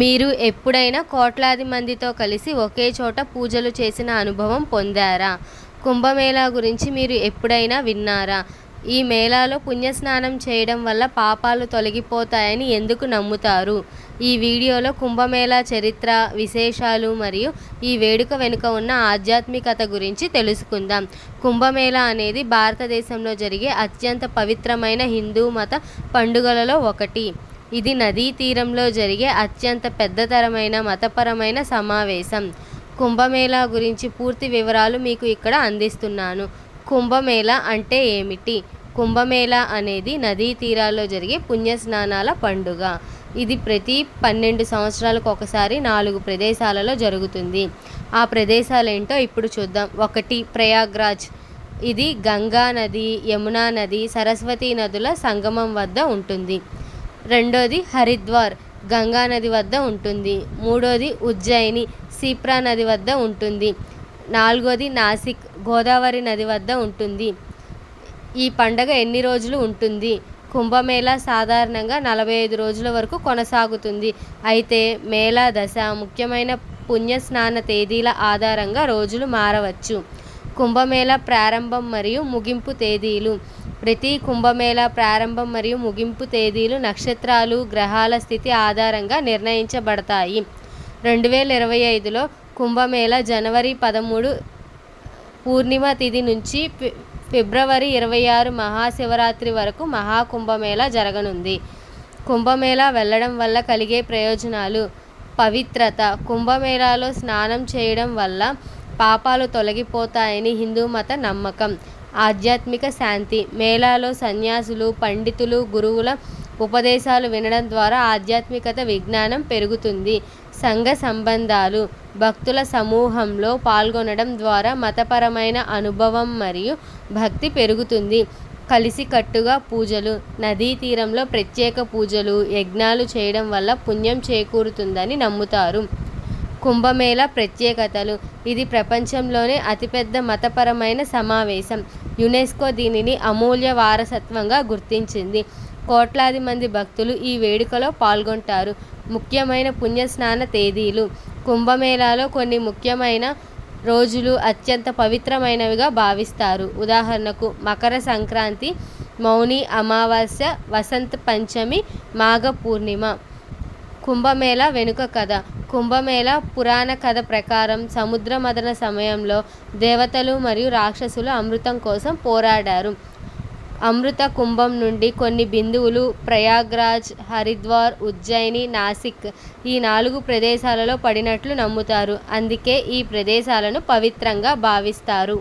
మీరు ఎప్పుడైనా కోట్లాది మందితో కలిసి ఒకే చోట పూజలు చేసిన అనుభవం పొందారా? కుంభమేళా గురించి మీరు ఎప్పుడైనా విన్నారా? ఈ మేళాలో పుణ్యస్నానం చేయడం వల్ల పాపాలు తొలగిపోతాయని ఎందుకు నమ్ముతారు? ఈ వీడియోలో కుంభమేళా చరిత్ర విశేషాలు మరియు ఈ వేడుక వెనుక ఉన్న ఆధ్యాత్మికత గురించి తెలుసుకుందాం. కుంభమేళా అనేది భారతదేశంలో జరిగే అత్యంత పవిత్రమైన హిందూ మత పండుగలలో ఒకటి. ఇది నదీ తీరంలో జరిగే అత్యంత పెద్దతరమైన మతపరమైన సమావేశం. కుంభమేళా గురించి పూర్తి వివరాలు మీకు ఇక్కడ అందిస్తున్నాను. కుంభమేళా అంటే ఏమిటి? కుంభమేళా అనేది నదీ తీరాల్లో జరిగే పుణ్యస్నానాల పండుగ. ఇది ప్రతి పన్నెండు సంవత్సరాలకు ఒకసారి నాలుగు ప్రదేశాలలో జరుగుతుంది. ఆ ప్రదేశాలు ఏంటో ఇప్పుడు చూద్దాం. ఒకటి ప్రయాగ్రాజ్. ఇది గంగా నది యమునా నది సరస్వతి నదుల సంగమం వద్ద ఉంటుంది. రెండోది హరిద్వార్ గంగా నది వద్ద ఉంటుంది. మూడోది ఉజ్జయిని సిప్రా నది వద్ద ఉంటుంది. నాలుగోది నాసిక్ గోదావరి నది వద్ద ఉంటుంది. ఈ పండగ ఎన్ని రోజులు ఉంటుంది? కుంభమేళా సాధారణంగా నలభై ఐదు రోజుల వరకు కొనసాగుతుంది. అయితే మేళా దశ ముఖ్యమైన పుణ్యస్నాన తేదీల ఆధారంగా రోజులు మారవచ్చు. కుంభమేళా ప్రారంభం మరియు ముగింపు తేదీలు. ప్రతి కుంభమేళా ప్రారంభం మరియు ముగింపు తేదీలు నక్షత్రాలు గ్రహాల స్థితి ఆధారంగా నిర్ణయించబడతాయి. రెండు వేల ఇరవై ఐదులో కుంభమేళా జనవరి పదమూడు పూర్ణిమ తిథి నుంచి ఫి ఫిబ్రవరి ఇరవై ఆరు మహాశివరాత్రి వరకు మహాకుంభమేళా జరగనుంది. కుంభమేళా వెళ్ళడం వల్ల కలిగే ప్రయోజనాలు పవిత్రత కుంభమేళాలో స్నానం చేయడం వల్ల పాపాలు తొలగిపోతాయని హిందూ మత నమ్మకం. ఆధ్యాత్మిక శాంతి. మేళాలో సన్యాసులు పండితులు గురువుల ఉపదేశాలు వినడం ద్వారా ఆధ్యాత్మికత విజ్ఞానం పెరుగుతుంది. సంఘ సంబంధాలు భక్తుల సమూహంలో పాల్గొనడం ద్వారా మతపరమైన అనుభవం మరియు భక్తి పెరుగుతుంది. కలిసికట్టుగా పూజలు నదీ తీరంలో ప్రత్యేక పూజలు యజ్ఞాలు చేయడం వల్ల పుణ్యం చేకూరుతుందని నమ్ముతారు. కుంభమేళ ప్రత్యేకతలు. ఇది ప్రపంచంలోనే అతిపెద్ద మతపరమైన సమావేశం. యునెస్కో దీనిని అమూల్య వారసత్వంగా గుర్తించింది. కోట్లాది మంది భక్తులు ఈ వేడుకలో పాల్గొంటారు. ముఖ్యమైన పుణ్యస్నాన తేదీలు. కుంభమేళాలో కొన్ని ముఖ్యమైన రోజులు అత్యంత పవిత్రమైనవిగా భావిస్తారు. ఉదాహరణకు మకర సంక్రాంతి మౌని అమావాస్య వసంత పంచమి మాఘ పూర్ణిమ. కుంభమేళా వెనుక కథ. కుంభమేళా పురాణ కథ ప్రకారం సముద్ర మదన సమయంలో దేవతలు మరియు రాక్షసులు అమృతం కోసం పోరాడారు. అమృత కుంభం నుండి కొన్ని బిందువులు ప్రయాగ్రాజ్ హరిద్వార్ ఉజ్జయిని నాసిక్ ఈ నాలుగు ప్రదేశాలలో పడినట్లు నమ్ముతారు. అందుకే ఈ ప్రదేశాలను పవిత్రంగా భావిస్తారు.